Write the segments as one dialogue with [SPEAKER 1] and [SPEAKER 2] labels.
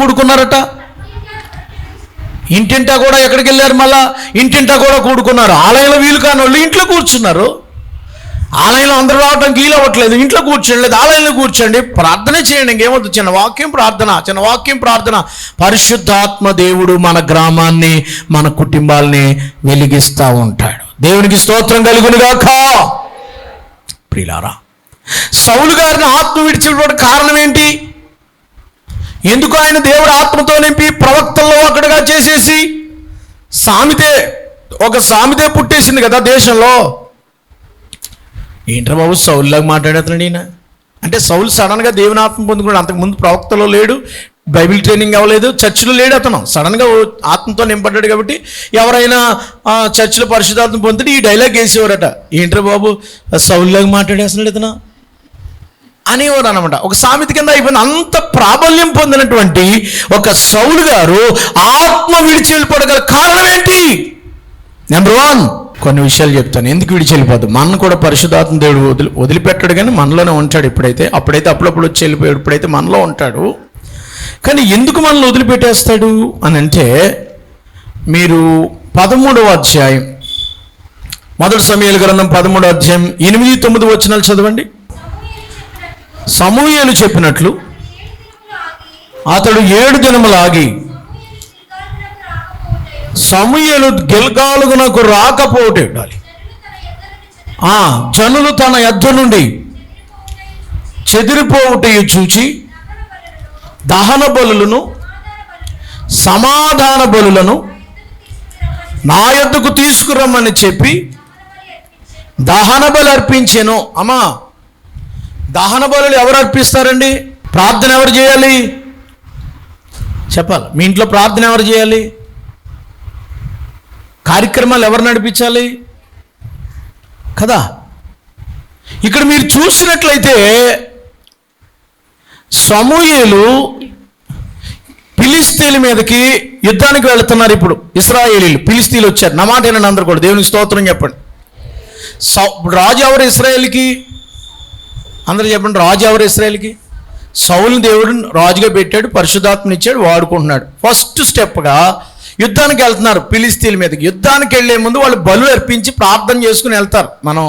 [SPEAKER 1] కూడుకున్నారట? ఇంటింటా కూడా ఎక్కడికి వెళ్ళారు మళ్ళా? ఇంటింటా కూడా కూడుకున్నారు. ఆలయంలో వీలు కాని వాళ్ళు ఇంట్లో కూర్చున్నారు. ఆలయంలో అందరూ రావడం గీలు అవ్వట్లేదు ఇంట్లో కూర్చోండి లేదు ఆలయంలో కూర్చోండి. ప్రార్థన చేయండి ఇంకేమవుతుంది చిన్న వాక్యం ప్రార్థన చిన్న వాక్యం ప్రార్థన. పరిశుద్ధాత్మ దేవుడు మన గ్రామాన్ని మన కుటుంబాల్ని వెలిగిస్తూ ఉంటాడు. దేవునికి స్తోత్రం కలుగునుగాక. ప్రియులారా సౌలు గారిని ఆత్మ విడిచిపోవడం కారణం ఏంటి? ఎందుకు ఆయన దేవుడు ఆత్మతో నింపి ప్రవక్తల్లో ఒకటిగా చేసేసి సామెతే ఒక సామెతే పుట్టేసింది కదా దేశంలో? ఏంట్రా బాబు సౌల్లాగా మాట్లాడేస్తున్నాడు ఈయన? అంటే సౌలు సడన్గా దేవుని ఆత్మ పొందుకున్నాడు అంతకుముందు ప్రవక్తలో లేడు బైబిల్ ట్రైనింగ్ అవ్వలేదు చర్చిలో లేడు అతను. సడన్గా ఆత్మతో నింపడ్డాడు కాబట్టి ఎవరైనా చర్చిలో పరిశుద్ధాత్మ పొందితే ఈ డైలాగ్ వేసేవారట. ఏంట్రా బాబు సౌలులాగా మాట్లాడేస్తున్నాడు ఇతను? అనేవారు అనమాట ఒక సామెత కింద అయిపోయింది అంత ప్రాబల్యం పొందినటువంటి ఒక సౌలు గారు ఆత్మ విడిచి వెళ్ళిపోవడం కారణం ఏంటి? నెంబర్ వన్ కొన్ని విషయాలు చెప్తాను. ఎందుకు విడిచి వెళ్ళిపోద్దు మన కూడా పరిశుధాత్మ దేవుడు వదిలి వదిలిపెట్టాడు కానీ మనలోనే ఉంటాడు ఇప్పుడైతే. అప్పుడైతే అప్పుడప్పుడు వచ్చి వెళ్ళిపోయాడు ఇప్పుడైతే మనలో ఉంటాడు. కానీ ఎందుకు మనల్ని వదిలిపెట్టేస్తాడు అని అంటే మీరు పదమూడవ అధ్యాయం మొదటి సమయాల గ్రంథం పదమూడవ అధ్యాయం ఎనిమిది తొమ్మిది వచ్చినాలు చదవండి. సమూహలు చెప్పినట్లు అతడు ఏడు దినములు ఆగి సమూహలు గెలగాలుగునకు రాకపోటే ఉండాలి ఆ జనులు తన యొద్ద నుండి చెదిరిపోవుటయు చూచి దహన బలులను సమాధాన బలులను నా యొద్దకు తీసుకురమ్మని చెప్పి దహన బలి అర్పించాను అమ్మా దహన బలులు ఎవరు అర్పిస్తారండి? ప్రార్థన ఎవరు చేయాలి? చెప్పాలి. మీ ఇంట్లో ప్రార్థన ఎవరు చేయాలి? కార్యక్రమాలు ఎవరు నడిపించాలి? కదా? ఇక్కడ మీరు చూసినట్లయితే సమూహలు పిలిస్తీల మీదకి యుద్ధానికి వెళుతున్నారు ఇప్పుడు. ఇస్రాయేలీలు పిలిస్తీలు వచ్చారు. నా మాట వినండి అందరు కూడా. దేవునికి స్తోత్రం చెప్పండి. రాజు ఎవరు ఇస్రాయేల్కి? అందరూ చెప్పండి రాజు ఎవరు ఇస్రాయల్కి? సౌలు దేవుడు రాజుగా పెట్టాడు పరిశుధాత్మనిచ్చాడు వాడుకుంటున్నాడు. ఫస్ట్ స్టెప్గా యుద్ధానికి వెళ్తున్నారు పిలిస్తీల మీదకి. యుద్ధానికి వెళ్ళే ముందు వాళ్ళు బలు అర్పించి ప్రార్థన చేసుకుని వెళ్తారు. మనం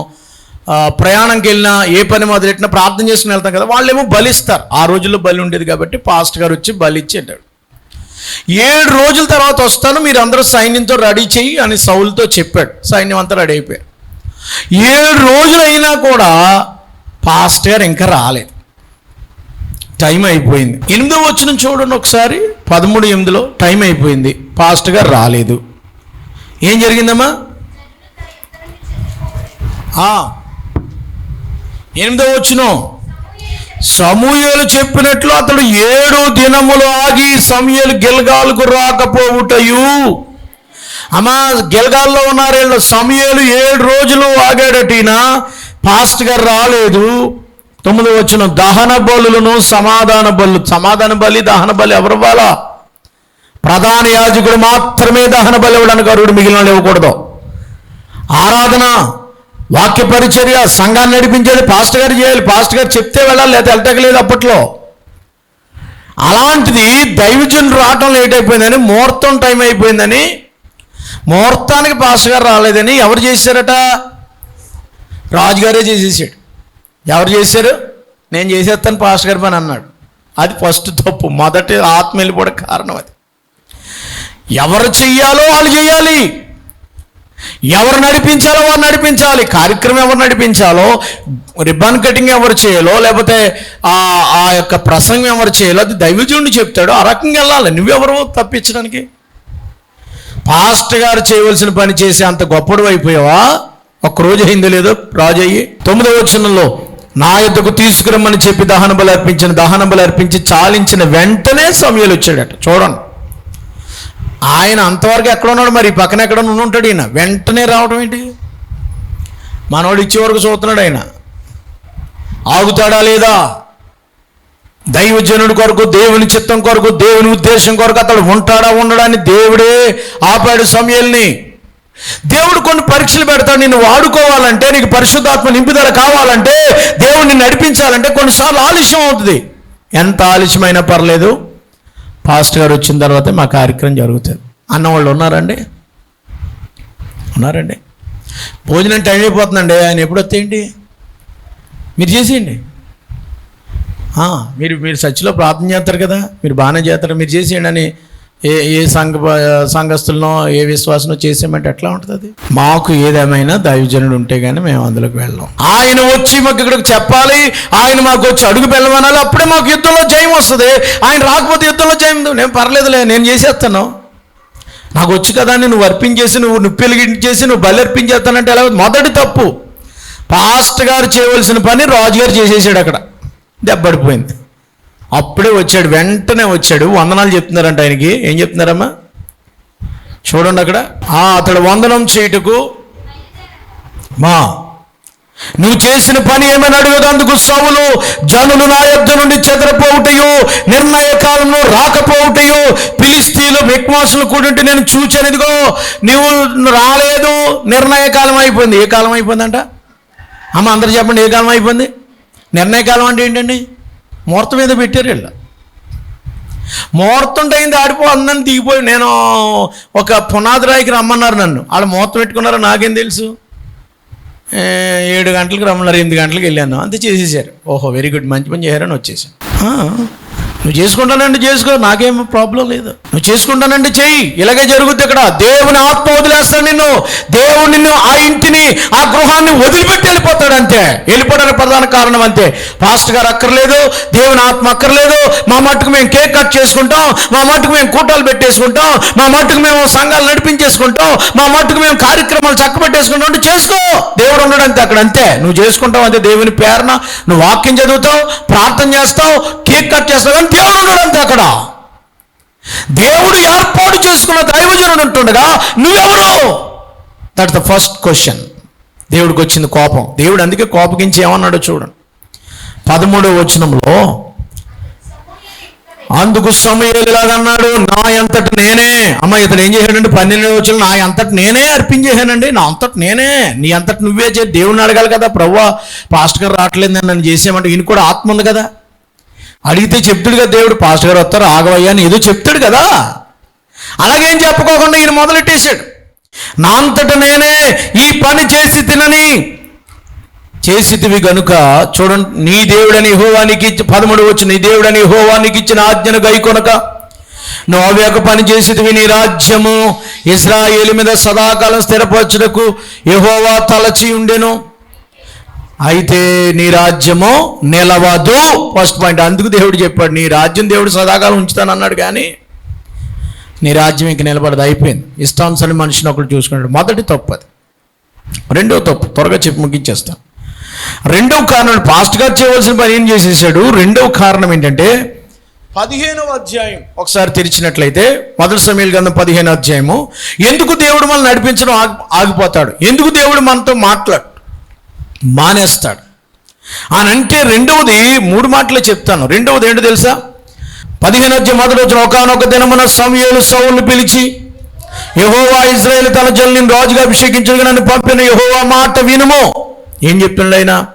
[SPEAKER 1] ప్రయాణంకి వెళ్ళినా ఏ పని మొదలెట్టినా ప్రార్థన చేసుకుని వెళ్తాం కదా వాళ్ళేమో బలిస్తారు. ఆ రోజుల్లో బలి ఉండేది కాబట్టి పాస్ట్ గారు వచ్చి బలి ఇచ్చేటాడు ఏడు రోజుల తర్వాత వస్తాను మీరు అందరూ సైన్యంతో రెడీ చెయ్యి అని సౌలుతో చెప్పాడు. సైన్యం అంతా రెడీ అయిపోయారు. ఏడు రోజులు అయినా కూడా పాస్ట్ గారు ఇంకా రాలేదు టైం అయిపోయింది. ఎనిమిదో వచ్చిన చూడండి ఒకసారి. పదమూడు ఎనిమిదిలో టైం అయిపోయింది. పాస్ట్ గారు రాలేదు. ఏం జరిగిందమ్మా? ఎనిమిదో వచ్చిన సమూహలు చెప్పినట్లు అతడు ఏడు దినములు ఆగి సమూహలు గెలగాలకు రాకపోవుటయు. అమ్మా గెలగాల్లో ఉన్నారు వీళ్ళు సమూహలు ఏడు రోజులు ఆగాడటినా పాస్ట్ గారు రాలేదు. తొమ్మిది వచ్చిన దహన బలులను సమాధాన బలు సమాధాన బలి దహన బలి ఎవరు ఇవ్వాలా ప్రధాన యాజకుడు మాత్రమే దహన బలి ఇవ్వడానికి అరుడు మిగిలిన ఇవ్వకూడదు. ఆరాధన వాక్య పరిచర్య సంఘాన్ని నడిపించేది పాస్ట్ గారు చేయాలి. పాస్ట్ గారు చెప్తే వెళ్ళాలి లేదా వెళ్ళటలేదు అప్పట్లో. అలాంటిది దైవజనుడు రావటం లేట్ అయిపోయిందని ముహూర్తం టైం అయిపోయిందని ముహూర్తానికి పాస్టర్ గారు రాలేదని ఎవరు చేశారట? రాజుగారే చేసేసాడు. ఎవరు చేశారు? నేను చేసేస్తాను పాస్టర్ గారి పని అన్నాడు. అది ఫస్ట్ తప్పు. మొదటి ఆత్మ వెళ్ళిపోవడం కారణం అది. ఎవరు చెయ్యాలో వాళ్ళు చేయాలి ఎవరు నడిపించాలో వారు నడిపించాలి. కార్యక్రమం ఎవరు నడిపించాలో రిబ్బన్ కటింగ్ ఎవరు చేయాలో లేకపోతే ఆ ఆ యొక్క ప్రసంగం ఎవరు చేయాలో అది దైవజుడిని చెప్తాడు. ఆ రకంగా వెళ్ళాలి. నువ్వెవరు తప్పించడానికి. పాస్ట్ గారు చేయవలసిన పని చేసి అంత గొప్పడు అయిపోయావా? ఒక్కరోజు అయిందో లేదో రాజు అయ్యి తొమ్మిదవ వచనంలో నా యొద్దకు తీసుకురమ్మని చెప్పి దహన బలి అర్పించిన దహన బలి అర్పించి చాలించిన వెంటనే సమయాలు వచ్చాడట. చూడండి. ఆయన అంతవరకు ఎక్కడ ఉన్నాడు మరి? పక్కన ఎక్కడ ఉంటాడు ఈయన? వెంటనే రావడం ఏంటి? మనవాడు ఇచ్చే వరకు చూస్తున్నాడు ఆయన. ఆగుతాడా లేదా? దైవజనుడి కొరకు దేవుని చిత్తం కొరకు దేవుని ఉద్దేశం కొరకు అతడు ఉంటాడా ఉండడాన్ని దేవుడే ఆపాడు సమయాల్ని. దేవుడు కొన్ని పరీక్షలు పెడతాడు నిన్ను వాడుకోవాలంటే నీకు పరిశుద్ధాత్మ నింపుదల కావాలంటే దేవుడిని నడిపించాలంటే కొన్నిసార్లు ఆలస్యం అవుతుంది. ఎంత ఆలస్యమైనా పర్లేదు. పాస్ట్ గారు వచ్చిన తర్వాత మా కార్యక్రమం జరుగుతుంది. అన్న వాళ్ళు ఉన్నారండి? ఉన్నారండి? భోజనం టైం అయిపోతుందండి. ఆయన ఎప్పుడు వస్తే ఏంటి మీరు చేసేయండి. మీరు మీరు సచ్చిలో ప్రార్థన చేస్తారు కదా? మీరు బాగానే చేస్తారు. మీరు చేసేయండి అని ఏ ఏ సంఘ సంఘస్థులనో ఏ విశ్వాసనో చేసేయమంటే ఎట్లా ఉంటుంది అది మాకు ఏదేమైనా దైవజనుడు ఉంటే కానీ మేము అందులోకి వెళ్ళాం. ఆయన వచ్చి మాకు ఇక్కడికి చెప్పాలి ఆయన మాకు వచ్చి అడుగు వెళ్ళమనాలి అప్పుడే మాకు యుద్ధంలో జయం వస్తుంది. ఆయన రాకపోతే యుద్ధంలో జయం నేను పర్లేదులే నేను చేసేస్తాను. నాకు వచ్చి కదా నువ్వు అర్పించేసి నువ్వు నువ్వు చేసి నువ్వు బలర్పించేస్తానంటే అర్పించేస్తానంటే ఎలా? మొదటి తప్పు. పాస్ట్ గారు చేయవలసిన పని రాజుగారు చేసేసాడు అక్కడ. దెబ్బడిపోయింది అప్పుడే వచ్చాడు వెంటనే వచ్చాడు. వందనాలు చెప్తున్నారంట ఆయనకి. ఏం చెప్తున్నారమ్మా? చూడండి అక్కడ. ఆ అతడు వందనం చేయుటకు మా నువ్వు చేసిన పని ఏమని అడుగుదందుకు సవులు జనులు నా యొద్ద నుండి చెదరపోవుటయు నిర్ణయ కాలంలో రాకపోవుటయు పిలిస్తీలు విక్వాసులు కూడింటే నేను చూచాను. ఇదిగో నువ్వు రాలేదు నిర్ణయ కాలం అయిపోయింది. ఏ కాలం అయిపోయిందంట? అమ్మ అందరు చెప్పండి ఏ కాలం అయిపోయింది? నిర్ణయ కాలం అంటే ఏంటండి? ముహూర్తం మీద పెట్టారు వీళ్ళు. ముహూర్తం అయింది అందరిని దిగిపోయి నేను ఒక పునాది రాయికి రమ్మన్నారు నన్ను. వాళ్ళు ముహూర్తం పెట్టుకున్నారో నాకేం తెలుసు? ఏడు గంటలకు రమ్మన్నారు ఎనిమిది గంటలకు వెళ్ళాను. అంతే చేసేసారు. ఓహో వెరీ గుడ్ మంచి పని చేశారని వచ్చేసాను. నువ్వు చేసుకుంటానంటే చేసుకో నాకేం ప్రాబ్లం లేదు. నువ్వు చేసుకుంటానంటే చెయ్యి. ఇలాగే జరుగుద్ది ఇక్కడ. దేవుని ఆత్మ వదిలేస్తాడు నిన్ను. దేవుడు నిన్ను ఆ ఇంటిని ఆ గృహాన్ని వదిలిపెట్టి వెళ్ళిపోతాడు అంతే వెళ్ళిపోవడానికి ప్రధాన కారణం అంతే. పాస్టర్ గారు అక్కర్లేదు దేవుని ఆత్మ అక్కర్లేదు. మా మట్టుకు మేము కేక్ కట్ చేసుకుంటాం. మా మట్టుకు మేము కూటాలు పెట్టేసుకుంటాం. మా మట్టుకు మేము సంఘాలు నడిపించేసుకుంటాం. మా మట్టుకు మేము కార్యక్రమాలు చక్కబెట్టేసుకుంటాం. అంటే చేసుకో. దేవుడు ఉన్నాడు అంతే అక్కడ అంతే. నువ్వు చేసుకుంటావు అంతే దేవుని ప్రేరణ. నువ్వు వాక్యం చదువుతావు ప్రార్థన చేస్తావు కేక్ కట్ చేస్తావు. దేవుడు ఉన్నాడు అంతే అక్కడ దేవుడు ఏర్పాటు చేసుకున్న దైవజనుడు ఉంటుండగా నువ్వెవరు? దట్ ద ఫస్ట్ క్వశ్చన్ దేవుడికి వచ్చింది కోపం. దేవుడు అందుకే కోపగించి ఏమన్నాడో చూడండి. పదమూడవ వచనంలో అందుకు సమయలాగన్నాడు నా అంతటి నేనే. అమ్మ ఇతడు ఏం చేశాడంటే పన్నెండు వచ్చిన నా అంతటి నేనే అర్పించేశానండి నా అంతటి నేనే. నీ అంతటి నువ్వే చే దేవుని అడగాలి కదా ప్రవ్వా పాస్టర్ గారు రావట్లేదు నన్ను చేసేమంటే ఈయన కూడా ఆత్మ ఉంది కదా. అడిగితే చెప్తాడు కదా దేవుడు పాస్టర్ గారు వస్తారు ఆగవయ్యా అని ఏదో చెప్తాడు కదా. అలాగేం చెప్పుకోకుండా ఈయన మొదలెట్టేశాడు. నా అంతట నేనే ఈ పని చేసి తినని. చేసితివి గనుక చూడండి నీ దేవుడని హోవానికి ఇచ్చి పదమూడు వచ్చి నీ దేవుడని హోవానికి ఇచ్చిన ఆజ్ఞను గైకొనక నువ్వు అవి ఒక పని చేసితివి నీ రాజ్యము. ఇజ్రాయేలు మీద సదాకాలం స్థిరపరచుటకు యహోవా తలచి ఉండెను. అయితే నీ రాజ్యము నిలవదు. ఫస్ట్ పాయింట్ అందుకు దేవుడు చెప్పాడు నీ రాజ్యం దేవుడు సదాకాలం ఉంచుతాను అన్నాడు కానీ నీ రాజ్యం ఇంక నిలబడదు అయిపోయింది. ఇష్టానుసరి మనిషిని ఒకటి చూసుకున్నాడు మొదటి తప్పు అది. రెండవ తప్పు. త్వరగా చెప్పి ముగించేస్తాను రెండవ కారణం పాస్ట్ గారు చేయవలసిన పని ఏం చేసేసాడు? రెండవ కారణం ఏంటంటే పదిహేనవ అధ్యాయం. ఒకసారి తెరిచినట్లయితే మొదటి సమయాల గంధం పదిహేను అధ్యాయము. ఎందుకు దేవుడు మనల్ని నడిపించడం ఆగి ఆగిపోతాడు? ఎందుకు దేవుడు మనతో మాట్లాడు మానేస్తాడు. అని అంటే రెండవది మూడు మాటలే చెప్తాను. రెండవది ఏంటో తెలుసా? పదిహేను అధ్యాయం మొదటి వచ్చిన ఒకనొక దినమున సమయలు సౌలు పిలిచి యహోవా ఇజ్రాయేల్ తన జల్ని రాజుగా అభిషేకించగా నన్ను పంపిన యహోవా మాట వినుము. ఏం చెప్తున్నాడు ఆయన?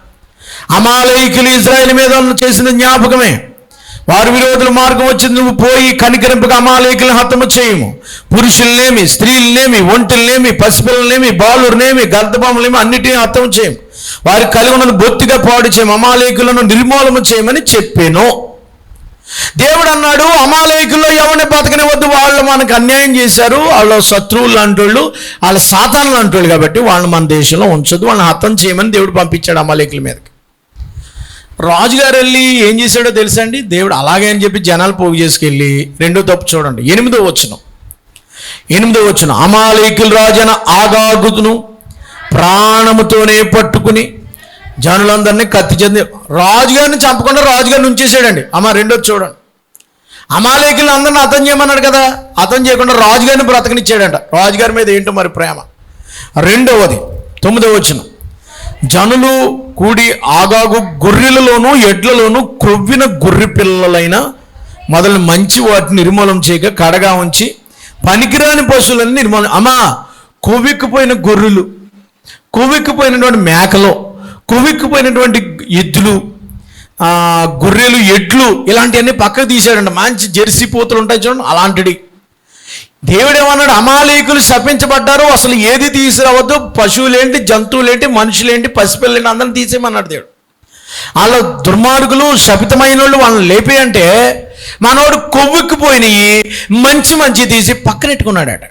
[SPEAKER 1] అమాలయకులు ఇజ్రాయేల్ మీద చేసిన జ్ఞాపకమే. వారి విరోధుల మార్గం వచ్చింది నువ్వు పోయి కనికరింపక అమాలయకులను హతము చేయము. పురుషులనేమి స్త్రీలనేమి ఒంటిలనేమి పసిపిల్లలనేమి బాలురనేమి గర్ధపాములేమి అన్నిటినీ హతము చేయము. వారి కలిగి బొత్తిగా పాడు చేయము అమాలేకులను నిర్మూలన చేయమని చెప్పాను. దేవుడు అన్నాడు అమాలేకుల్లో ఎవరిని బతకనివద్దు వాళ్ళు మనకు అన్యాయం చేశారు వాళ్ళు శత్రువులు లాంటోళ్ళు వాళ్ళ సాతాను లాంటోళ్ళు కాబట్టి వాళ్ళని మన దేశంలో ఉంచొద్దు వాళ్ళని హతం చేయమని దేవుడు పంపించాడు అమాలేకుల మీదకి. రాజుగారు వెళ్ళి ఏం చేశాడో తెలుసా అండి? దేవుడు అలాగే అని చెప్పి జనాలు పోగు చేసుకెళ్ళి రెండో తప్పు చూడండి ఎనిమిదో వచ్చును ఎనిమిదో వచ్చును అమాలేకుల రాజన ఆగాగుతును ప్రాణముతోనే పట్టుకుని జనులందరినీ కత్తి చెంది రాజుగారిని చంపకుండా రాజుగారిని ఉంచేసాడండి అమ్మ రెండోది చూడండి. అమాలేకులు అందరిని అతం చేయమన్నాడు కదా అతం చేయకుండా రాజుగారిని బ్రతకనిచ్చాడంట. రాజుగారి మీద ఏంటో మరి ప్రేమ? రెండవది తొమ్మిదవ వచ్చిన జనులు కూడి ఆగాగు గొర్రెలలోను ఎడ్లలోను క్రొవ్విన గొర్రె పిల్లలైన మొదలు మంచి వాటిని నిర్మూలన చేయక కడగా ఉంచి పనికిరాని పశువులన్నీ నిర్మూలన అమ్మా కొవ్వెక్కిపోయిన గొర్రెలు కొవ్వెక్కిపోయినటువంటి మేకలు కొవ్వెక్కిపోయినటువంటి ఎద్దులు గొర్రెలు ఎడ్లు ఇలాంటివన్నీ పక్కకు తీశాడంట. మంచి జెర్సీ పోతులు ఉంటాయి చూడండి అలాంటిది దేవుడు ఏమన్నాడు అమాలీకులు శపించబడ్డారు అసలు ఏది తీసుకురావద్దు పశువులేంటి జంతువులేంటి మనుషులేంటి పసిపిల్లేంటి అందరిని తీసేయమన్నాడు దేవుడు. వాళ్ళ దుర్మార్గులు శపితమైన వాళ్ళు వాళ్ళని లేపి అంటే మనోడు కొవ్వెక్కిపోయినాయి మంచి మంచి తీసి పక్కనెట్టుకున్నాడట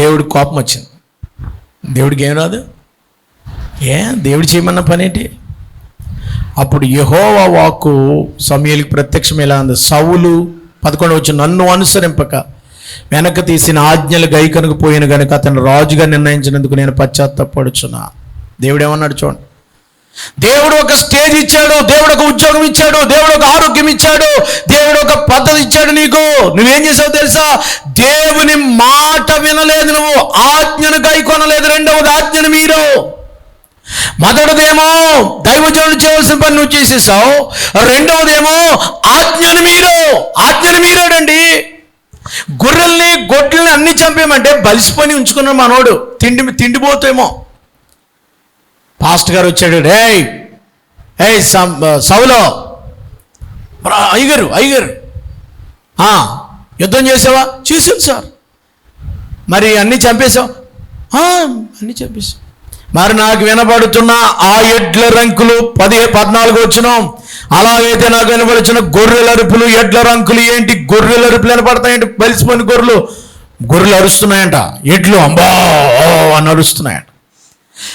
[SPEAKER 1] దేవుడు కోపం వచ్చింది. దేవుడికి ఏం రాదు? ఏ? దేవుడు చేయమన్న పనేంటి? అప్పుడు యహోవా వాక్కు సమయలకు ప్రత్యక్షం ఎలా ఉంది? సవులు పదకొండు వచ్చి నన్ను అనుసరింపక వెనక తీసిన ఆజ్ఞలు గైకనుకు పోయిన గనుక అతను రాజుగా నిర్ణయించినందుకు నేను పశ్చాత్తపడుచున్నా. దేవుడు ఏమన్నాడు చూడండి? దేవుడు ఒక స్టేజ్ ఇచ్చాడు దేవుడు ఒక ఉద్యోగం ఇచ్చాడు దేవుడు ఒక ఆరోగ్యం ఇచ్చాడు దేవుడు ఒక పద్ధతి ఇచ్చాడు నీకు. నువ్వేం చేసావు తెలుసా? దేవుని మాట వినలేదు నువ్వు ఆజ్ఞను గైకొనలేదు రెండవది ఆజ్ఞను మీరు. మొదటిదేమో దైవజనుడు చేయవలసిన పని నువ్వు చేసేసావు రెండవదేమో ఆజ్ఞను మీరు. ఆజ్ఞను మీరాడండి గొర్రెల్ని గొడ్లని అన్ని చంపేయమంటే బలిసిపోయి ఉంచుకున్నాడు మనోడు. తిండి తిండిపోతేమో. పాస్ట్ గారు వచ్చాడు రే ఏ సౌలో అయ్యగారు అయ్యగారు యుద్ధం చేసావా? చేసాను సార్. మరి అన్నీ చంపేశావు? అన్నీ చంపేశావు మరి నాకు వినబడుతున్న ఆ ఎడ్ల రంకులు పది పద్నాలుగు వచ్చిన. అలాగైతే నాకు వినబడుచున్న గొర్రెల అరుపులు ఎడ్ల రంకులు ఏంటి? గొర్రెల అరుపులు వినపడతాయంటే బలిసిపోయిన గొర్రెలు. గొర్రెలు అరుస్తున్నాయంట. ఎడ్లు అంబా అని అరుస్తున్నాయంట.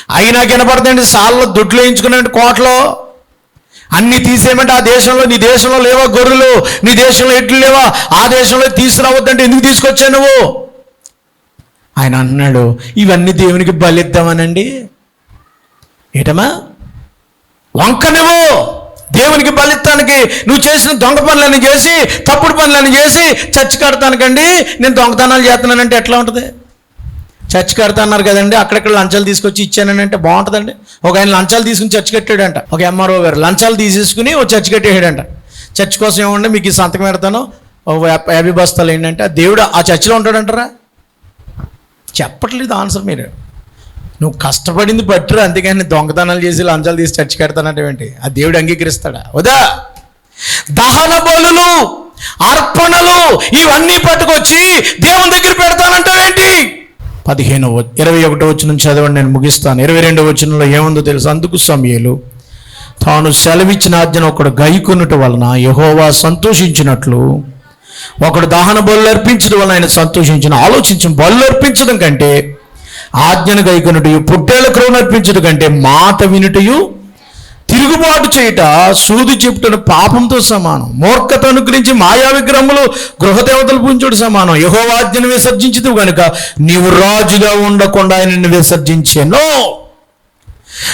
[SPEAKER 1] అయినా వినపడతాయండి సాల్లో దొడ్లు వేయించుకున్నాడు కోటలో. అన్ని తీసేయమంటే ఆ దేశంలో నీ దేశంలో లేవా గొర్రెలు? నీ దేశంలో ఎడ్లు లేవా? ఆ దేశంలో తీసుకురావద్దంటే ఎందుకు తీసుకొచ్చావు నువ్వు? ఆయన అన్నాడు ఇవన్నీ దేవునికి బలిద్దామనండి. ఏటమ్మా? వంక నువ్వు. దేవునికి బలిత్తానికి నువ్వు చేసిన దొంగ పనులన్నీ చేసి తప్పుడు పనులన్నీ చేసి చచ్చి కడతానికండి. నేను దొంగతనాలు చేస్తున్నానంటే ఎట్లా ఉంటుంది? చర్చ్ కడతాన్నారు కదండి అక్కడక్కడ లంచాలు తీసుకొచ్చి ఇచ్చానంటే బాగుంటుందండి. ఒక ఆయన లంచాలు తీసుకుని చర్చ్ కట్టాడంట ఒక ఎంఆర్ఓ గారు లంచాలు తీసేసుకుని ఓ చర్చ్ కట్టేయడంట. చర్చ్ కోసం ఏమండి మీకు ఈ సంతకం పెడతాను. ఓ యాభై బస్తాలు ఏంటంటే దేవుడు ఆ చర్చిలో ఉంటాడంటారా? చెప్పట్లేదు ఆన్సర్ మీరు. నువ్వు కష్టపడింది పట్టురు అంతేగాని దొంగతనాలు చేసి లంచాలు తీసి చర్చి కడతానంటే ఆ దేవుడు అంగీకరిస్తాడా? వదా దహన బలులు అర్పణలు ఇవన్నీ పట్టుకొచ్చి దేవుని దగ్గర పెడతానంటావేంటి? పదిహేను ఇరవై ఒకటో వచ్చిన చదవండి నేను ముగిస్తాను. ఇరవై రెండో వచనంలో ఏముందో తెలుసు? అందుకు సమయలు తాను సెలవిచ్చిన ఆజ్ఞను ఒకడు గైకొనుట వలన యహోవా సంతోషించినట్లు ఒకడు దహన బలు అర్పించడం వలన ఆయన సంతోషించిన ఆలోచించి బలు అర్పించడం కంటే ఆజ్ఞను గైకొనుటయు పుట్టేళ్ళ క్రౌను అర్పించడం కంటే మాట వినుటయు తిరుగుబాటు చేయుట సూది చెప్పుటను పాపంతో సమానం. మూర్ఖత అనుగ్రహించి మాయా విగ్రహములు గృహదేవతలు పూంచుడు సమానం. యహోవాజ్ఞను విసర్జించదు గనుక నీవు రాజుగా ఉండకుండా ఆయనను విసర్జించాను.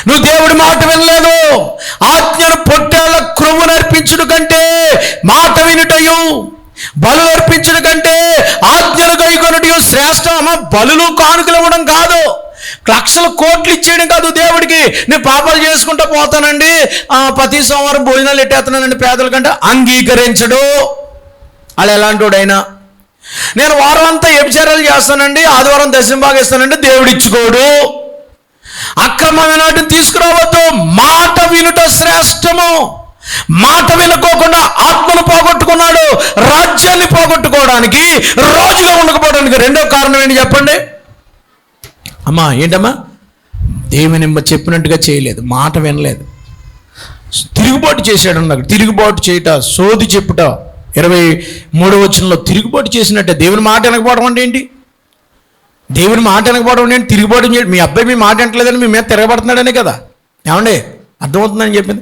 [SPEAKER 1] నువ్వు దేవుడి మాట వినలేదు. ఆజ్ఞను పొట్టేళ్ళ క్రొవ్వు అర్పించుడు కంటే మాట వినుటయు బలు అర్పించుడు కంటే ఆజ్ఞలు గైకొనుటయు శ్రేష్టం. అమ్మ బలులు కానుకలు ఇవ్వడం కాదు. లక్షల కోట్లు ఇచ్చేయడం కాదు దేవుడికి. నేను పాపాలు చేసుకుంటూ పోతానండి. ప్రతి సోమవారం భోజనాలు ఎట్టేస్తున్నానండి పేదల కంటే. అంగీకరించడు. అలా ఎలాంటివాడైనా నేను వారం అంతా వ్యభిచారాలు చేస్తానండి. ఆదివారం దశం బాగా ఇస్తానండి. దేవుడు ఇచ్చుకోడు. అక్రమమైన వాటిని తీసుకురావద్దు. మాట వినుట శ్రేష్టము. మాట వినుకోకుండా ఆత్మను పోగొట్టుకున్నాడు. రాజ్యాన్ని పోగొట్టుకోవడానికి రాజుగా ఉండకపోవడానికి రెండో కారణం ఏంటి చెప్పండి? అమ్మా ఏంటమ్మా? దేవుని చెప్పినట్టుగా చేయలేదు మాట వినలేదు. తిరుగుబాటు చేశాడు అన్నాడు. తిరుగుబాటు చేయట సోది చెప్పుట. ఇరవై మూడో వచనంలో తిరుగుబాటు చేసినట్టే దేవుని మాట వినకపోవడం అంటే ఏంటి? దేవుని మాట వినకపోవడం అంటే ఏంటి? తిరుగుబాటు చేయడం మీ అబ్బాయి మీ మాట వింటలేదని మీ మీద తిరగబడుతున్నాడనే కదా. ఏమండి? అర్థమవుతుందని చెప్పింది.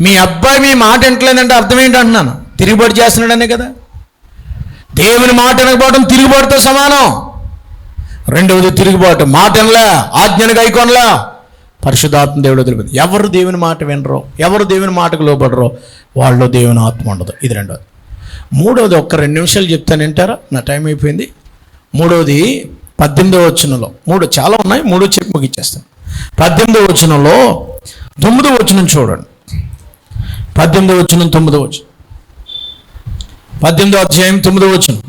[SPEAKER 1] మీ అబ్బాయి మీ మాట వింటలేదంటే అర్థం ఏంటి అంటున్నాను? తిరుగుబాటు చేస్తున్నాడనే కదా. దేవుని మాట వినకపోవడం తిరుగుబాటుతో సమానం. రెండవది తిరుగుబాటు. మాట వినలే ఆజ్ఞను గైకొనలా పరిశుధాత్మ దేవుడు తెలిపింది ఎవరు దేవుని మాట వినరో ఎవరు దేవుని మాటకు లోపడరో వాళ్ళు దేవుని ఆత్మ ఉండదు. ఇది రెండవది. మూడవది ఒక్క రెండు నిమిషాలు చెప్తాను వింటారా? నా టైం అయిపోయింది. మూడవది పద్దెనిమిదవ వచనంలో. మూడు చాలా ఉన్నాయి మూడో చెప్పి ముగించేస్తాను పద్దెనిమిదవ వచనంలో తొమ్మిదో వచనం చూడండి. పద్దెనిమిదవ వచనం తొమ్మిదో వచనం. పద్దెనిమిదో అధ్యాయం తొమ్మిదో వచనం.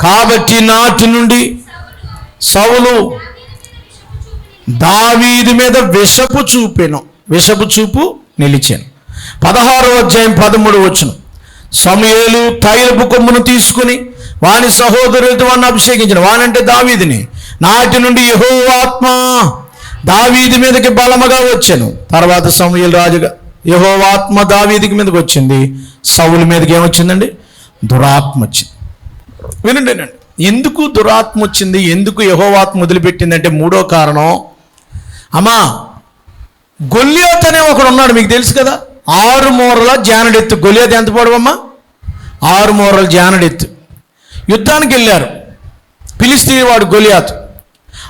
[SPEAKER 1] కాబట్టి నాటి నుండి సౌలు దావీది మీద విషపు చూపెను. విషపు చూపు నిలిచాను. పదహారో అధ్యాయం పదమూడు వచ్చును సమయలు తైలపు కొమ్మును తీసుకుని వాని సహోదరులతో వాడిని అభిషేకించిన. వానంటే దావీదిని. నాటి నుండి యహో ఆత్మ దావీది మీదకి బలముగా వచ్చాను. తర్వాత సమయలు రాజుగా యహో ఆత్మ దావీదికి మీదకి వచ్చింది. సౌలు మీదకి ఏమొచ్చిందండి? దురాత్మ వచ్చింది. వినండి వినండి. ఎందుకు దురాత్మ వచ్చింది? ఎందుకు యహోవాత్మ వదిలిపెట్టిందంటే మూడో కారణం. అమ్మా గొల్లియోత్ అనే ఒకడు ఉన్నాడు మీకు తెలుసు కదా? ఆరు మూరల జానడెత్తు. గొలియోత్ ఎంత పొడవమ్మా? ఆరు మూరల జానడెత్తు. యుద్ధానికి వెళ్ళారు. పిలిస్తే వాడు గొలియాత్.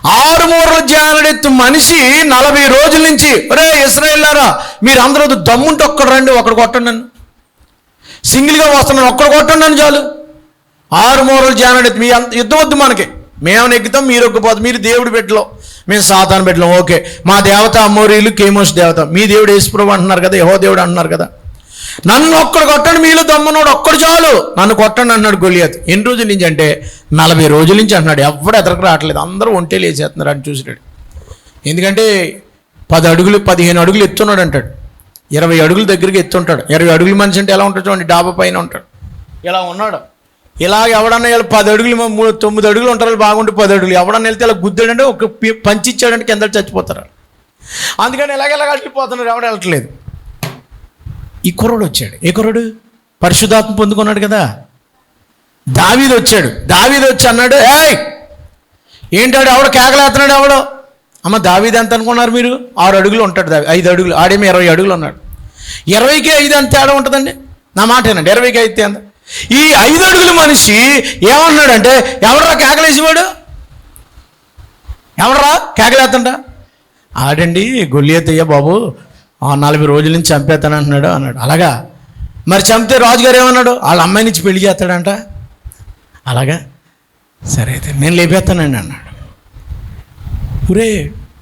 [SPEAKER 1] ఆరు మూరల జానడెత్తు మనిషి నలభై రోజుల నుంచి ఒరే ఇస్రాయిల్లారా మీరు అందరూ దమ్ముంటే ఒక్కడు రండి ఒకడు కొట్టండి నన్ను. సింగిల్గా వస్తున్నాను ఒక్కడు కొట్టండి నన్ను చాలు. ఆరు మూరలు జానడి మీ అంత యుద్ధం వద్దు మనకి. మేము నెగ్గుతాం మీరు ఒక్కపోతాం మీరు దేవుడు పెట్టలో మేము సాతాను పెట్టలేం ఓకే. మా దేవత అమ్మోరీలు కేమోస్ దేవత. మీ దేవుడు యేసుప్రభు అంటున్నారు కదా యహో దేవుడు అంటున్నారు కదా. నన్ను ఒక్కడు కొట్టండి మీలో దమ్మునోడు ఒక్కడు చాలు. నన్ను కొట్టండి అన్నాడు గొలియాత్. ఎన్ని రోజుల నుంచి అంటే నలభై రోజుల నుంచి అంటున్నాడు. ఎవడు ఎదరకు రావట్లేదు. అందరూ ఒంటే లేచేస్తున్నారు అని చూసినాడు. ఎందుకంటే పది అడుగులు పదిహేను అడుగులు ఎత్తున్నాడు అంటాడు. ఇరవై అడుగుల దగ్గరికి ఎత్తుంటాడు. ఇరవై అడుగుల మనిషి అంటే ఎలా ఉంటాడు చూడండి డాబా పైన ఉంటాడు. ఇలా ఉన్నాడు? ఇలా ఎవడన్నా వెళ్ళి పది అడుగులు మూడు తొమ్మిది అడుగులు ఉంటారు వాళ్ళు బాగుంటే పది అడుగులు ఎవడన్నా వెళ్తే ఇలా గుద్దాడంటే ఒక పంచిచ్చాడంటే పంచి కింద చచ్చిపోతారు. అందుకని ఎలాగెలా వెళ్ళిపోతున్నారు ఎవడ వెళ్ళట్లేదు. ఈ కుర్రోడు వచ్చాడు. ఏ కుర్రోడు? పరిశుధాత్మ పొందుకున్నాడు కదా. దావీది వచ్చాడు. దావీది వచ్చి అన్నాడు ఏయ్ ఏంటాడు ఎవడు కేకలేస్తున్నాడు ఎవడు? అమ్మ దావీది ఎంత అనుకున్నారు మీరు? ఆరు అడుగులు ఉంటాడు దావి ఐదు అడుగులు. ఆడేమో ఇరవై అడుగులు ఉన్నాడు ఇరవైకి ఐదు అంత తేడా ఉంటుందండి? నా మాట ఏనండి ఇరవైకి ఐదు ఎంత ఈ ఐదు అడుగుల మనిషి ఏమన్నాడంటే ఎవడరా కేకలేసేవాడు? ఎవడరా కేకలేస్తుంట ఆడండి గొల్లియతయ్య బాబు. ఆ నలభై రోజుల నుంచి చంపేస్తాను అంటున్నాడు అన్నాడు. అలాగా? మరి చంపితే రాజుగారు ఏమన్నాడు? వాళ్ళ అమ్మాయి నుంచి పెళ్ళి చేస్తాడంట. అలాగా? సరే అయితే నేను లేపేస్తానండి అన్నాడు. ఒరే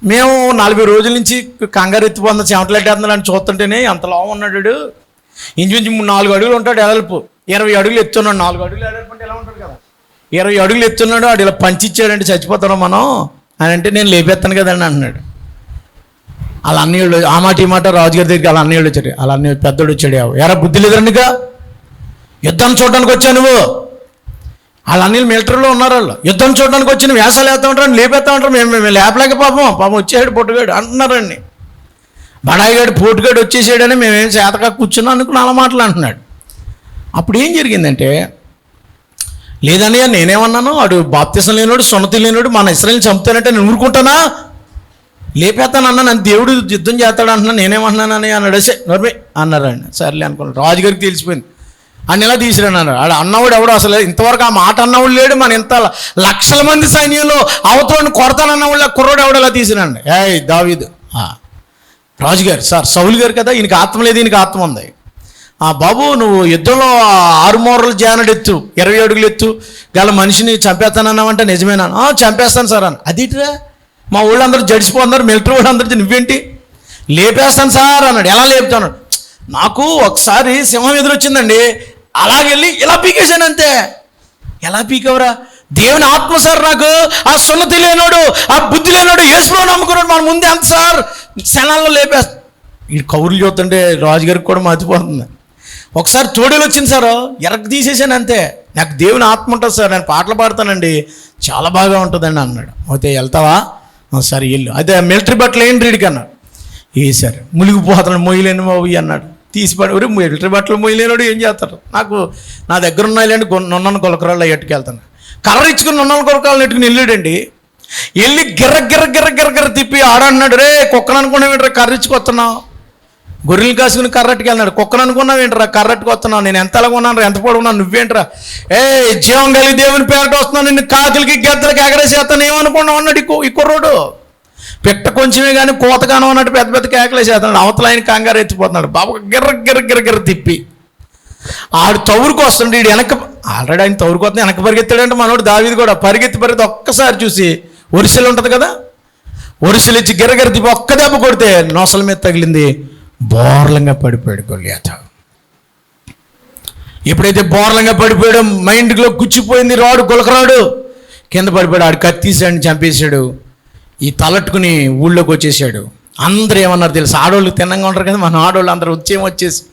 [SPEAKER 1] మేము నలభై రోజుల నుంచి కంగారు ఎత్తిపోతున్న చెమటలెట్టేస్తున్నాడు అని చూస్తుంటేనే అంతలా ఉన్నాడు ఇంచుమించు మూడు నాలుగు అడుగులు ఉంటాడు ఎడల్పు ఇరవై అడుగులు ఎత్తున్నాడు నాలుగు అడుగులు ఎడల్పు ఎలా ఉంటాడు కదా? ఇరవై అడుగులు ఎత్తున్నాడు వాడు ఇలా పంచిచ్చాడంటే చచ్చిపోతాను మనం? అని అంటే నేను లేపేస్తాను కదండి అంటున్నాడు. అలా అన్నయ్యలు ఆ మాట ఈ మాట రాజుగారి దగ్గరికి వాళ్ళ వాళ్ళు వచ్చాడు అలా అన్నయ్య పెద్దోడు వచ్చాడు ఎరా బుద్ధి లేదండిగా యుద్ధం చూడడానికి వచ్చా నువ్వు? వాళ్ళ అన్ని మిలిటరీలో ఉన్నారు వాళ్ళు. యుద్ధం చూడడానికి వచ్చిన వేసాలు వేస్తా ఉంటారు లేపేస్తా ఉంటారు. మేము మేము లేపలేక పాపం పాపం వచ్చేసాడు పొట్టుగాడు అంటున్నారండి బడాయిగాడు పోటుగాడు వచ్చేసాడని మేమేం చేతగా కూర్చున్నాం అనుకుని అలా మాట్లాడుతున్నాడు అంటున్నాడు. అప్పుడు ఏం జరిగిందంటే లేదన్నయ్య నేనేమన్నాను? వాడు బాప్తిసం లేనోడు సొన్నతి లేనోడు మన ఇస్రాయల్ని చంపుతానంటే నేను ఊరుకుంటానా? లేపేస్తానన్నా నన్ను దేవుడు యుద్ధం చేస్తాడు అంటున్నా నేనేమంటున్నానని అన్నాడు సే నోర్మే అన్నారండి సర్లే అనుకున్నాను రాజుగారికి తెలిసిపోయింది. అని ఎలా తీసిరాను అన్నాడు ఆడ అన్నవాడు ఎవడు అసలు ఇంతవరకు ఆ మాట అన్నవాడు లేడు. మన ఇంత లక్షల మంది సైన్యంలో అవతలను కొడతానన్నవాళ్ళ కుర్రోడు ఎవడు ఎలా తీసిరండి ఏ దావీదు. రాజుగారు సార్ సౌలు గారు కదా ఈయనకి ఆత్మ లేదు ఈయనకి ఆత్మ ఉంది. ఆ బాబు నువ్వు యుద్ధంలో ఆరుమూరలు ఆరు మూరలు జానడెత్తు ఇరవై అడుగులు ఎత్తు గల మనిషిని చంపేస్తానన్నావంటే నిజమేనా? చంపేస్తాను సార్ అని అదిట్రా? మా ఊళ్ళందరూ జడిసిపోతున్నారు మిలిటరీ వాళ్ళందరూ నువ్వేంటి? లేపేస్తాను సార్ అన్నాడు. ఎలా లేపుతాను? నాకు ఒకసారి సింహం ఎదురొచ్చిందండి అలాగెళ్ళి ఇలా పీకేశాను అంతే. ఎలా పీకవరా? దేవుని ఆత్మ సార్ నాకు. ఆ సున్నతి లేనోడు ఆ బుద్ధి లేనోడు యేసులో నమ్ముకున్నాడు. మన ముందే అంత సార్. క్షణాల్లో లేపేస్తా ఈ కౌరులు చూస్తుంటే రాజుగారికి కూడా మర్చిపోతుంది ఒకసారి తోడేలు వచ్చింది సార్. ఎరగ తీసేసాను అంతే. నాకు దేవుని ఆత్మ ఉంటుంది సార్. నేను పాటలు పాడతానండి. చాలా బాగా ఉంటుందండి అన్నాడు. అయితే వెళ్తావా? సరే వెళ్ళు. అదే మిలిటరీ బట్టలు ఏంటి రీడికి అన్నాడు. ఏ సరే మునిగిపోతాడు మొయ్యలేని బాబు అన్నాడు. తీసి పడి. మిలిటరీ బట్టలు మొయ్యలేనోడు ఏం చేస్తారు నాకు నా దగ్గర ఉన్నాయిలేండి నున్నను కొలకరాళ్ళు ఎట్టుకెళ్తాను కర్ర ఇచ్చుకుని నున్నను కొలకరాలు ఎట్టుకుని వెళ్ళాడండి. వెళ్ళి గిర్ర గిర్ర గిర్ర గిర్ర గిర్ర తిప్పి ఆడన్నాడు. రే కుక్కను అనుకున్నావు కర్ర ఇచ్చుకొస్తున్నావు? గొర్రెలు కాసుకుని కర్రట్టుకి వెళ్ళినాడు. కుక్కను అనుకున్నావు ఏంట్రా? కర్రట్టుకు వస్తున్నావు. నేను ఎంత ఎలాగ ఉన్నాను ఎంత పొడుగున్నాను నువ్వేంట్రా? ఏ జీవం కలిగి దేవుని పేరట వస్తున్నాను నిన్ను కాకులకి గద్దలకి ఎగరేసేస్తాను. ఏమనుకున్నావు అన్నాడు ఈ కుర్రోడు? పిట్ట కొంచెమే కానీ కోతగాను అన్నట్టు పెద్ద పెద్ద కేకలేసేస్తున్నాడు అవతల ఆయన కంగారు ఎత్తిపోతున్నాడు. బాబు గిర్ర గిర్ర గిర్ర గిర్ర తిప్పి. ఆడు తౌరుకు వస్తుండే వీడు వెనక ఆల్రెడీ ఆయన తౌరుకు వస్తుంది వెనక పరిగెత్తాడంటే మనోడు దావిది కూడా. పరిగెత్తి పరిగెత్తి ఒక్కసారి చూసి ఒరిసెలు ఉంటుంది కదా? ఒరిసెలు ఇచ్చి గిరగిర తిప్పి ఒక్క దెబ్బ కొడితే నోసల మీద తగిలింది. బోర్లంగా పడిపోయాడు గొల్లియాత. ఎప్పుడైతే బోర్లంగా పడిపోయాడో మైండ్లో గుచ్చిపోయింది రాడు గులకరాడు. కింద పడిపోయాడు ఆడు కత్తీసాడిని చంపేశాడు. ఈ తలట్టుకుని ఊళ్ళోకి వచ్చేసాడు. అందరూ ఏమన్నారు తెలుసా? ఆడవాళ్ళు తిన్నంగా ఉంటారు కదా మన ఆడవాళ్ళు అందరూ ఉద్యమం వచ్చేసి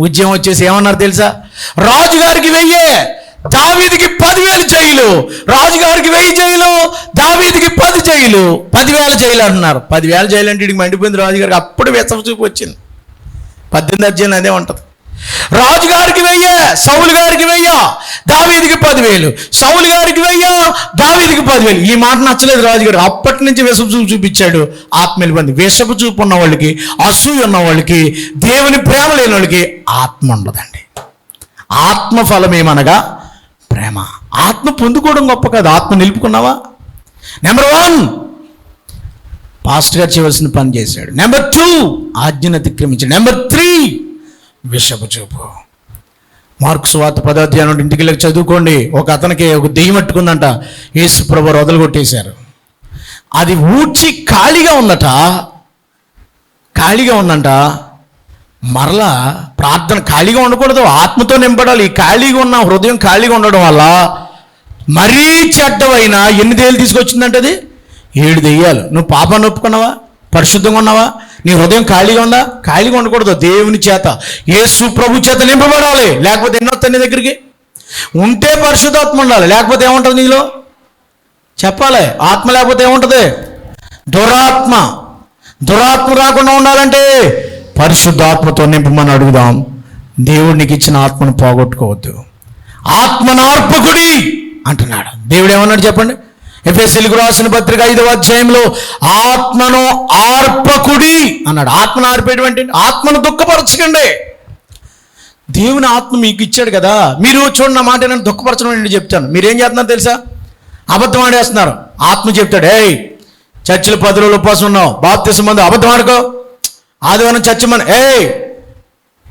[SPEAKER 1] ఉద్యమం వచ్చేసి ఏమన్నారు తెలుసా? రాజుగారికి వెయ్యే దావీదికి పదివేలు జైలు. రాజుగారికి వెయ్యి జైలు దావీదికి పది జైలు. పదివేల జైలు అంటున్నారు. పదివేల జైలు అంటే ఇడికి మండిపోయింది రాజుగారికి. అప్పుడు వెచ్చవ చూపు వచ్చింది. పద్దెనిమిది అధ్యాయం అదే ఉంటుంది. రాజుగారికి వెయ్య సౌలు గారికి వెయ్యా దావీదికి పదివేలు. సౌలు గారికి వెయ్యా దావీదికి పదివేలు. ఈ మాట నచ్చలేదు రాజుగారు అప్పటి నుంచి విషపు చూపు చూపించాడు ఆత్మీయులు మంది విషపు చూపు ఉన్న వాళ్ళకి అసూయ ఉన్న వాళ్ళకి దేవుని ప్రేమ లేని వాళ్ళకి ఆత్మ ఉండదండి. ఆత్మ ఫలం ఏమనగా ప్రేమ. ఆత్మ పొందుకోవడం గొప్ప కాదు. ఆత్మ నిలుపుకున్నావా? నెంబర్ వన్ పాస్టర్ గారు చేయవలసిన పని చేశాడు. నెంబర్ టూ ఆజ్ఞను అతిక్రమించాడు. నెంబర్ త్రీ విషపు చూపు. మార్క్స్ వార్త పదార్థాన్ని ఇంటికి వెళ్ళి చదువుకోండి. ఒక అతనికి ఒక దెయ్యం పట్టుకుందంట. యేసు ప్రభు వదలు కొట్టేశారు అది ఊడ్చి ఖాళీగా ఉందట ఖాళీగా ఉందంట. మరలా ప్రార్థన ఖాళీగా ఉండకూడదు. ఆత్మతో నింపడాలి. ఖాళీగా ఉన్న హృదయం ఖాళీగా ఉండడం వల్ల మరీ చెడ్డవైన ఎన్ని దేళ్ళు తీసుకొచ్చిందంటే అది? ఏడు దెయ్యాలు. నువ్వు పాపాన్ని ఒప్పుకున్నావా? పరిశుద్ధంగా ఉన్నావా? నీ హృదయం ఖాళీగా ఉందా? ఖాళీగా ఉండకూడదు. దేవుని చేత ఏ సుప్రభు చేత నింపబడాలి. లేకపోతే ఎన్నో నీ దగ్గరికి? ఉంటే పరిశుద్ధాత్మ ఉండాలి. లేకపోతే ఏముంటుంది నీలో? చెప్పాలి. ఆత్మ లేకపోతే ఏముంటుంది? దురాత్మ. దురాత్మ రాకుండా ఉండాలంటే పరిశుద్ధాత్మతో నింపమని అడుగుదాం. దేవుడు నీకు ఇచ్చిన ఆత్మను పోగొట్టుకోవద్దు. ఆత్మనార్పకుడి అంటున్నాడు. దేవుడు ఏమన్నాడు చెప్పండి? ఎఫ్ఎస్ఎల్కి రాసిన పత్రిక ఐదవ అధ్యాయంలో ఆత్మను ఆర్పకుడి అన్నాడు. ఆత్మను ఆర్పేటువంటి ఆత్మను దుఃఖపరచకండి. దేవుని ఆత్మ మీకు ఇచ్చాడు కదా. మీరు చూడండి నా మాట నేను దుఃఖపరచడం ఏంటి చెప్తాను. మీరేం చేస్తున్నారు తెలుసా? అబద్ధం ఆడేస్తున్నారు. ఆత్మ చెప్తాడు ఏయ్ చర్చిలో పది రోజులు ఉపవాసం ఉన్నావు. బాప్తిసం మంది అబద్ధం ఆడుకో. ఆదివారం చర్చి మన ఏయ్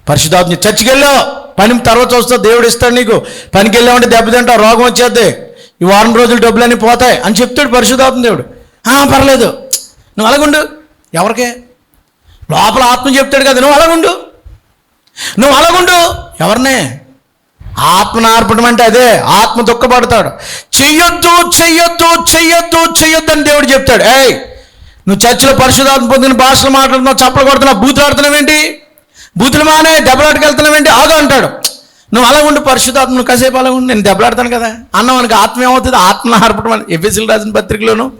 [SPEAKER 1] పరిశుద్ధాత్మ చర్చికి వెళ్ళావు పని తర్వాత వస్తా. దేవుడు ఇస్తాడు నీకు. పనికి వెళ్ళామంటే దెబ్బతింటావు. రోగం వచ్చేద్ది. ఈ వారం రోజులు డబ్బులన్నీ పోతాయి అని చెప్తాడు పరిశుద్ధాత్మ దేవుడు. పర్లేదు. నువ్వు అలాగుండు. ఎవరికే? లోపల ఆత్మ చెప్తాడు కదా నువ్వు అలాగుండు. నువ్వు అలాగుండు. ఎవరినే? ఆత్మ నార్పడం అంటే అదే ఆత్మ దుఃఖపడతాడు. చెయ్యొద్దు చెయ్యొద్దు చెయ్యొద్దు చెయ్యొద్దు అని దేవుడు చెప్తాడు. ఏయ్ నువ్వు చర్చిలో పరిశుధాత్మ పొందిన భాషలు మాట్లాడుతున్నావు చప్పలు కొడుతున్నావు బూతులు ఆడుతున్నావేంటి బూతులు మానే దెబ్బలాటకి వెళ్తున్నావేంటి ఆగు అంటాడు. నువ్వు అలా ఉండు పరిశుధాత్మ నువ్వు కాసేపు అలా ఉండు నేను దెబ్బలాడతాను కదా. అన్నవానికి మనకి ఆత్మ ఏమవుతుంది? ఆత్మ ఆర్పడం అని ఎఫ్ఎస్సీలు రాసిన పత్రికలోను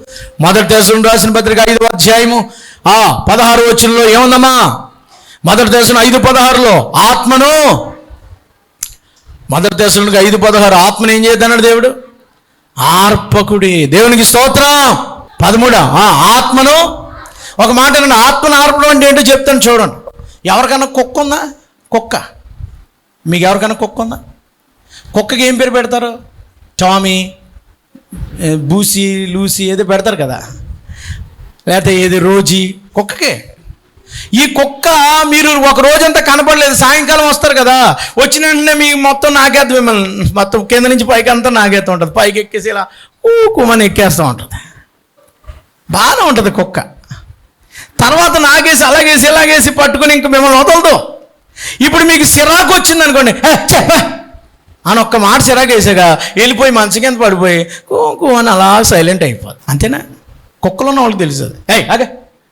[SPEAKER 1] మొదటి దేశం రాసిన పత్రిక ఐదు అధ్యాయము ఆ పదహారు వచ్చినలో ఏముందమ్మా? మొదటి దేశం ఐదు పదహారులో ఆత్మను. మొదటి దశలకు ఐదు పదహారు ఆత్మని ఏం చేద్దన్నాడు దేవుడు? ఆర్పకుడి. దేవునికి స్తోత్రం. పదమూడా ఆత్మను. ఒక మాట ఆత్మను ఆర్పడం అంటే ఏంటో చెప్తాను చూడండి. ఎవరికన్నా కుక్క ఉందా? కుక్క. మీకు ఎవరికైనా కుక్క ఉందా? కుక్కకి ఏం పేరు పెడతారు? టామీ బూసీ బూసి లూసి ఏదో పెడతారు కదా. లేకపోతే ఏది రోజీ? కుక్కకే. ఈ కుక్క మీరు ఒక రోజంతా కనపడలేదు సాయంకాలం వస్తారు కదా. వచ్చిన వెంటనే మీ మొత్తం నాకేద్దు మిమ్మల్ని. మొత్తం కింద నుంచి పైకి అంతా నాకేస్తూ ఉంటుంది. పైకి ఎక్కేసి ఇలా ఊకుమని ఎక్కేస్తూ ఉంటుంది. బాగానే ఉంటుంది కుక్క. తర్వాత నాగేసి అలాగేసి ఇలాగేసి పట్టుకుని ఇంక మిమ్మల్ని వదలదు. ఇప్పుడు మీకు సిరాకు వచ్చింది అనుకోండి అని ఒక్క మాట సిరాకు వేసాగా వెళ్ళిపోయి మంచి కింద పడిపోయి కూ అని అలా సైలెంట్ అయిపోదు. అంతేనా? కుక్కలో ఉన్న వాళ్ళకి తెలుసు అది. అదే అగే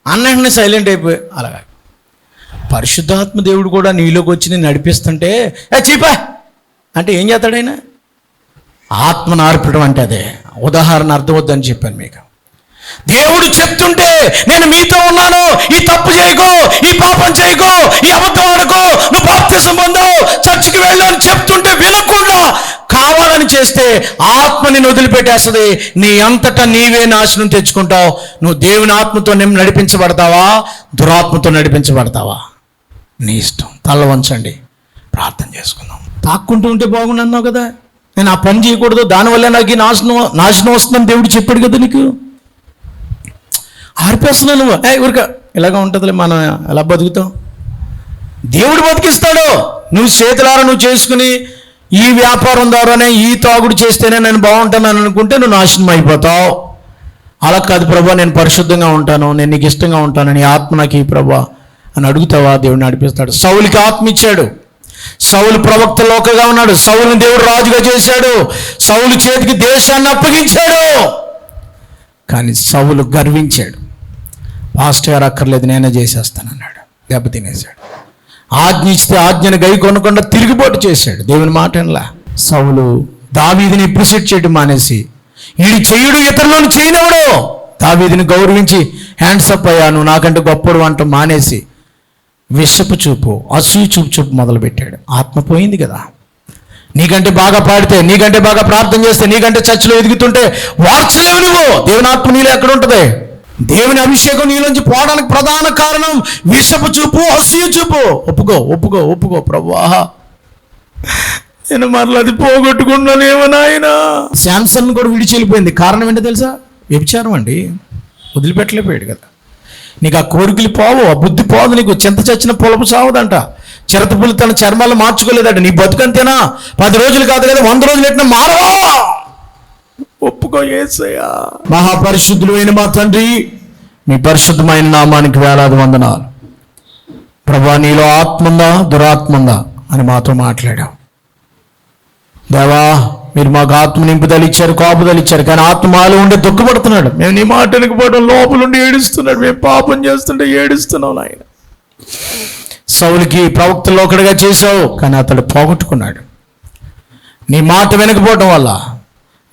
[SPEAKER 1] అన్నంటనే సైలెంట్ అయిపోయి అలాగా. పరిశుద్ధాత్మ దేవుడు కూడా నీలోకి వచ్చి నేను నడిపిస్తుంటే ఏ చీపా! అంటే ఏం చేస్తాడైనా ఆత్మ నార్పడం అంటే అదే. ఉదాహరణ అర్థమవుద్దని చెప్పాను మీకు. దేవుడు చెప్తుంటే నేను మీతో ఉన్నాను. ఈ తప్పు చేయకు ఈ పాపం చేయకు ఈ అబద్ధం ఆడుకో. నువ్వు బాప్తిసం పొందు చర్చికి వెళ్ళు అని చెప్తుంటే వినకుండా కావాలని చేస్తే ఆత్మని వదిలిపెట్టేస్తుంది. నీ అంతటా నీవే నాశనం తెచ్చుకుంటావు. నువ్వు దేవుని ఆత్మతో నేను నడిపించబడతావా? దురాత్మతో నడిపించబడతావా? నీ ఇష్టం. తల వంచండి. ప్రార్థన చేసుకుందాం. తాక్కుంటూ ఉంటే బాగుండు అన్నావు కదా. నేను ఆ పని చేయకూడదు. దానివల్ల నాకు ఈ నాశనం నాశనం వస్తుందని దేవుడు చెప్పాడు కదా నీకు? ఆర్పేస్తున్నావు నువ్వు. ఏ ఊరిక. ఇలాగ ఉంటుందిలే మనం ఎలా బతుకుతాం? దేవుడు బతికిస్తాడు. నువ్వు చేతులారా నువ్వు చేసుకుని ఈ వ్యాపారం ద్వారానే ఈ తాగుడు చేస్తేనే నేను బాగుంటానని అనుకుంటే నువ్వు నాశనం అయిపోతావు. అలా కాదు ప్రభా నేను పరిశుద్ధంగా ఉంటాను. నేను నీకు ఇష్టంగా ఉంటాను. నీ ఆత్మ నాకు ఈ ప్రభా అని అడుగుతావా? దేవుడు నడిపిస్తాడు. సౌలికి ఆత్మ ఇచ్చాడు. సౌలు ప్రవక్త లోకగా ఉన్నాడు. సౌలుని దేవుడు రాజుగా చేశాడు. సౌలు చేతికి దేశాన్ని అప్పగించాడు. కానీ సౌలు గర్వించాడు. పాస్టర్ గారు అక్కర్లేదు నేనే చేసేస్తానన్నాడు దెబ్బ తినేశాడు. ఆజ్ఞ ఇస్తే ఆజ్ఞను గై కొనకుండా తిరుగుబాటు చేశాడు. దేవుని మాట వినలా? సౌలు దావీదిని అప్రిషియేట్ చేయడం మానేసి ఈడు చేయుడు ఇతరులను చేయనివడు దావీదిని గౌరవించి హ్యాండ్స్ అప్ అయ్యా నువ్వు నాకంటే గొప్పడు అంటూ మానేసి విషపు చూపు అసూయ చూపు చూపు మొదలుపెట్టాడు. ఆత్మ పోయింది కదా. నీకంటే బాగా పాడితే నీకంటే బాగా ప్రార్థన చేస్తే నీకంటే చర్చిలో ఎదుగుతుంటే వార్చలేవు నువ్వు. దేవుని ఆత్మ నీలో ఎక్కడ ఉంటుంది? దేవుని అభిషేకం నీలోంచి పోవడానికి ప్రధాన కారణం విషపు చూపు అసూయ చూపు. ఒప్పుకో ఒప్పుకో ఒప్పుకో ప్రభా నేను మరలా అది పోగొట్టుకున్నానేమో నాయన. శాంసన్ కూడా విడిచి వెళ్ళిపోయింది కారణం ఏంటో తెలుసా? వ్యభిచారం అండి. వదిలిపెట్టలేకపోయాడు కదా. నీకు ఆ కోరికలు పోవు ఆ బుద్ధి పోదు నీకు చింత చచ్చిన పొలపు సావదంట. చిరత పులి తన చర్మాలు మార్చుకోలేదట. నీ బతుకంతేనా పది రోజులు కాదు కదా వంద రోజులు ఎట్టినా మారవా? ఒప్పుకో ఏసయ్యా మహాపరిశుద్ధులు అయిన మా తండ్రి మీ పరిశుద్ధమైన నామానికి వేలాది వందనాలు. ప్రభా నీలో ఆత్మందా దురాత్మందా అని మాతో మాట్లాడావు. దేవా మీరు మాకు ఆత్మ నింపుదలు ఇచ్చారు కాపుదలు ఇచ్చారు కానీ ఆత్మ మాలో ఉండే దుఃఖపడుతున్నాడు. మేము నీ మాట వెనుకపోవడం లోపలుండి ఏడుస్తున్నాడు. మేము పాపం చేస్తుంటే ఏడుస్తున్నాం ఆయన సౌలికి ప్రవక్తలో ఒకటిగా చేసావు కానీ అతడు పోగొట్టుకున్నాడు. నీ మాట వెనకపోవడం వల్ల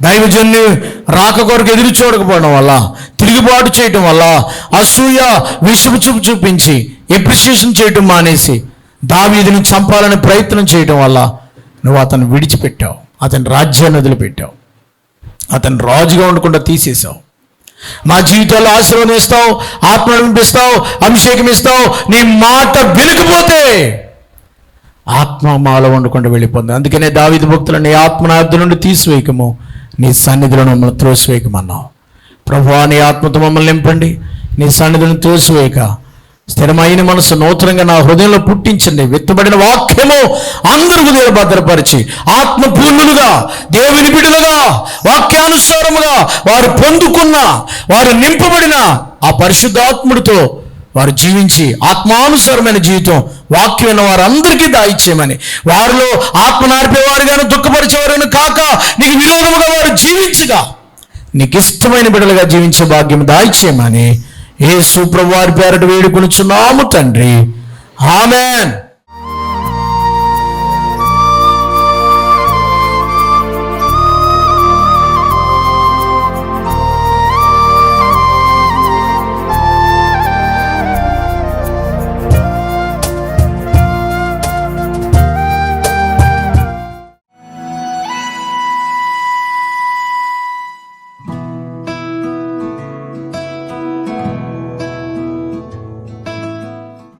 [SPEAKER 1] దైవజన్యు రాక కొరకు ఎదురు చూడకపోవడం వల్ల తిరుగుబాటు చేయటం వల్ల అసూయ విషపు చూపు చూపించి ఎప్రిసియేషన్ చేయటం మానేసి దావీదిని చంపాలని ప్రయత్నం చేయటం వల్ల నువ్వు అతను విడిచిపెట్టావు అతని రాజ్యాన్ని వదిలిపెట్టావు అతను రాజుగా ఉండకుండా తీసేశావు. మా జీవితాల్లో ఆశీర్వాదం ఇస్తావు ఆత్మ నడిపిస్తావు అభిషేకం ఇస్తావు నీ మాట వినకపోతే ఆత్మ మాలో ఉండకుండా వెళ్ళిపోతుంది. అందుకనే దావిది భక్తులని నీ ఆత్మ నా నుండి తీసివేయకము. నీ సన్నిధిలో మమ్మల్ని త్రోసివేయకమన్నావు ప్రభు నీ ఆత్మతో మమ్మల్ని నింపండి. నీ సన్నిధిని త్రోసివేయక. స్థిరమైన మనసు నూతనంగా నా హృదయంలో పుట్టించండి. విత్తబడిన వాక్యము అందరి హృదయాలు భద్రపరిచి ఆత్మపూర్ణులుగా దేవుని బిడులుగా వాక్యానుసారముగా వారు పొందుకున్న వారు నింపబడిన ఆ పరిశుద్ధాత్ముడితో వారు జీవించి ఆత్మానుసారమైన జీవితం వాక్యమైన వారందరికీ దాయిచ్చేయమని. వారిలో ఆత్మ నార్పేవారుగాను దుఃఖపరిచేవారుగాను కాక నీకు విరోధముగా వారు జీవించగా నీకు ఇష్టమైన బిడ్డలుగా జీవించే భాగ్యం దాయిచ్చేయమని ఏ సూప్రభు వారి పేరట వేడుకొనుచున్నాము తండ్రి. ఆమెన్.